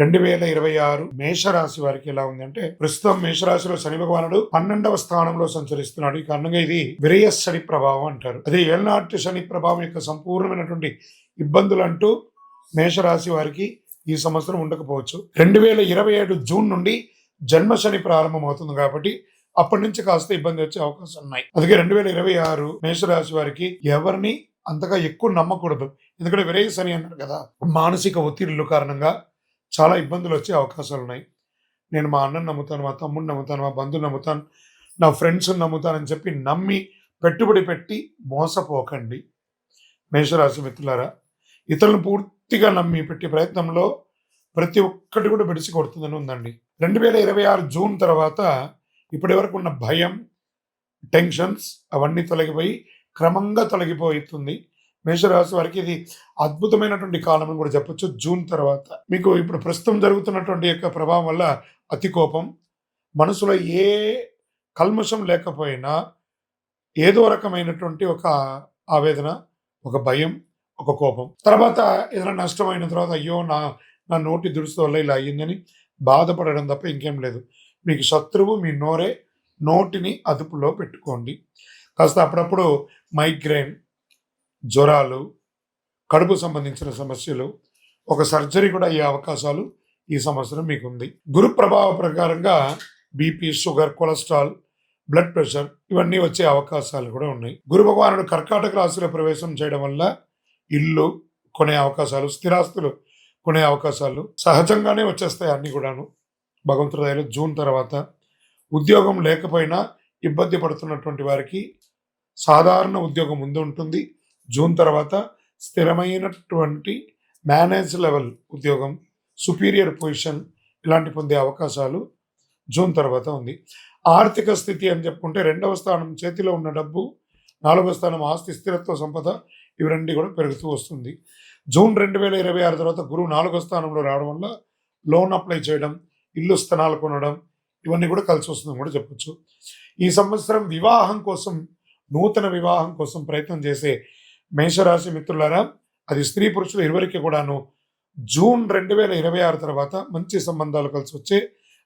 రెండు వేల ఇరవై ఆరు మేషరాశి వారికి ఎలా ఉందంటే ప్రస్తుతం మేషరాశిలో శని భగవానుడు పన్నెండవ స్థానంలో సంచరిస్తున్నాడు. ఈ కారణంగా ఇది విరయ శని ప్రభావం అంటారు. అదే ఏళ్ళనాటి శని ప్రభావం యొక్క సంపూర్ణమైనటువంటి ఇబ్బందులు అంటూ మేషరాశి వారికి ఈ సంవత్సరం ఉండకపోవచ్చు. రెండు వేల ఇరవై ఏడు జూన్ నుండి జన్మ శని ప్రారంభం అవుతుంది కాబట్టి అప్పటి నుంచి కాస్త ఇబ్బంది వచ్చే అవకాశం ఉన్నాయి. అందుకే రెండు వేల ఇరవై ఆరు మేషరాశి వారికి ఎవరిని అంతగా ఎక్కువ నమ్మకూడదు. ఎందుకంటే విరయ శని అన్నారు కదా మానసిక ఒత్తిడిలు కారణంగా చాలా ఇబ్బందులు వచ్చే అవకాశాలు ఉన్నాయి. నేను మా అన్నను నమ్ముతాను మా తమ్ముడిని నమ్ముతాను మా బంధువుని నమ్ముతాను నా ఫ్రెండ్స్ని నమ్ముతానని చెప్పి నమ్మి పెట్టుబడి పెట్టి మోసపోకండి. మేషరాశి మిత్రులారా ఇతరులను పూర్తిగా నమ్మి పెట్టే ప్రయత్నంలో ప్రతి ఒక్కటి కూడా బెడిసి కొడుతుందని ఉందండి. రెండు వేల ఇరవై ఆరు జూన్ తర్వాత ఇప్పటి వరకు ఉన్న భయం టెన్షన్స్ అవన్నీ తొలగిపోయి క్రమంగా తొలగిపోతుంది. మేషరాశి వారికి ఇది అద్భుతమైనటువంటి కాలం అని కూడా చెప్పొచ్చు. జూన్ తర్వాత మీకు ఇప్పుడు ప్రస్తుతం జరుగుతున్నటువంటి యొక్క ప్రభావం వల్ల అతి కోపం. మనసులో ఏ కల్మషం లేకపోయినా ఏదో రకమైనటువంటి ఒక ఆవేదన ఒక భయం ఒక కోపం. తర్వాత ఏదైనా నష్టమైన తర్వాత అయ్యో నా నా నోటి దురుసు వల్ల ఇలా అయ్యిందని బాధపడడం తప్ప ఇంకేం లేదు. మీకు శత్రువు మీ నోరే నోటిని అదుపులో పెట్టుకోండి. కాస్త అప్పుడప్పుడు మైగ్రేన్ జ్వరాలు కడుపు సంబంధించిన సమస్యలు ఒక సర్జరీ కూడా అయ్యే అవకాశాలు ఈ సంవత్సరం మీకు ఉంది గురు ప్రభావ ప్రకారంగా BP sugar cholesterol blood pressure ఇవన్నీ వచ్చే అవకాశాలు కూడా ఉన్నాయి. గురు భగవానుడు కర్కాటక రాశిలో ప్రవేశం చేయడం వల్ల ఇల్లు కొనే అవకాశాలు స్థిరాస్తులు కొనే అవకాశాలు సహజంగానే వచ్చేస్తాయి అన్ని కూడాను. భగవంతుడి దయలో జూన్ తర్వాత ఉద్యోగం లేకపోయినా ఇబ్బంది పడుతున్నటువంటి వారికి సాధారణ ఉద్యోగం ముందు ఉంటుంది. జూన్ తర్వాత స్థిరమైనటువంటి మేనేజ్ లెవెల్ ఉద్యోగం సుపీరియర్ పొజిషన్ ఇలాంటి పొందే అవకాశాలు జూన్ తర్వాత ఉంది. ఆర్థిక స్థితి అని చెప్పుకుంటే రెండవ స్థానం చేతిలో ఉన్న డబ్బు నాలుగవ స్థానం ఆస్తి స్థిరత్వ సంపద ఇవి రెండు కూడా పెరుగుతూ వస్తుంది. జూన్ రెండు వేల ఇరవై ఆరు తర్వాత గురువు నాలుగో స్థానంలో రావడం వల్ల లోన్ అప్లై చేయడం ఇల్లు స్థలాలు కొనడం ఇవన్నీ కూడా కలిసి వస్తుందని కూడా చెప్పొచ్చు. ఈ సంవత్సరం వివాహం కోసం నూతన వివాహం కోసం ప్రయత్నం చేసే మేషరాశి మిత్రులారా అది స్త్రీ పురుషులు ఇరువురికి కూడాను జూన్ రెండు వేల ఇరవై ఆరు తర్వాత మంచి సంబంధాలు కలిసి వచ్చే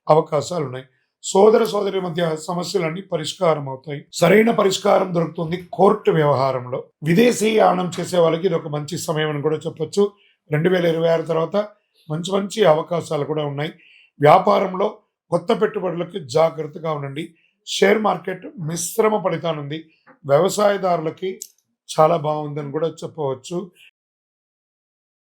అవకాశాలు ఉన్నాయి సోదర సోదరి మధ్య సమస్యలన్నీ పరిష్కారం అవుతాయి. సరైన పరిష్కారం దొరుకుతుంది కోర్టు వ్యవహారంలో. విదేశీ యానం చేసే వాళ్ళకి ఇది ఒక మంచి సమయం అని కూడా చెప్పొచ్చు. రెండు వేల ఇరవై ఆరు తర్వాత మంచి మంచి అవకాశాలు కూడా ఉన్నాయి. వ్యాపారంలో కొత్త పెట్టుబడులకు జాగ్రత్తగా ఉండండి. షేర్ మార్కెట్ మిశ్రమ ఫలితానుంది వ్యవసాయదారులకి చాలా బాగుందని కూడా చెప్పవచ్చు.